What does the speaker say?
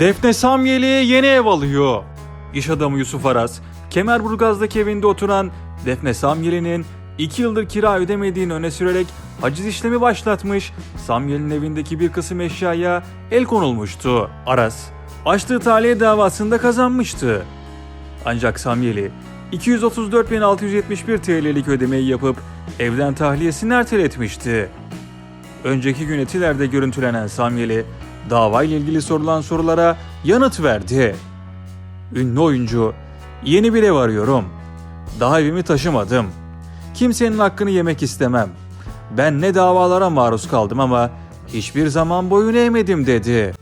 Defne Samyeli yeni ev alıyor. İş adamı Yusuf Aras, Kemerburgaz'daki evinde oturan Defne Samyeli'nin 2 yıldır kira ödemediğini öne sürerek haciz işlemi başlatmış, Samyeli'nin evindeki bir kısım eşyaya el konulmuştu. Aras, açtığı tahliye davasında kazanmıştı. Ancak Samyeli 234.671 TL'lik ödemeyi yapıp evden tahliyesini erteletmişti. Önceki gün Etiler'de görüntülenen Samyeli, davayla ilgili sorulan sorulara yanıt verdi. Ünlü oyuncu, yeni bir ev arıyorum. Daha evimi taşımadım. Kimsenin hakkını yemek istemem. Ben ne davalara maruz kaldım ama hiçbir zaman boyun eğmedim dedi.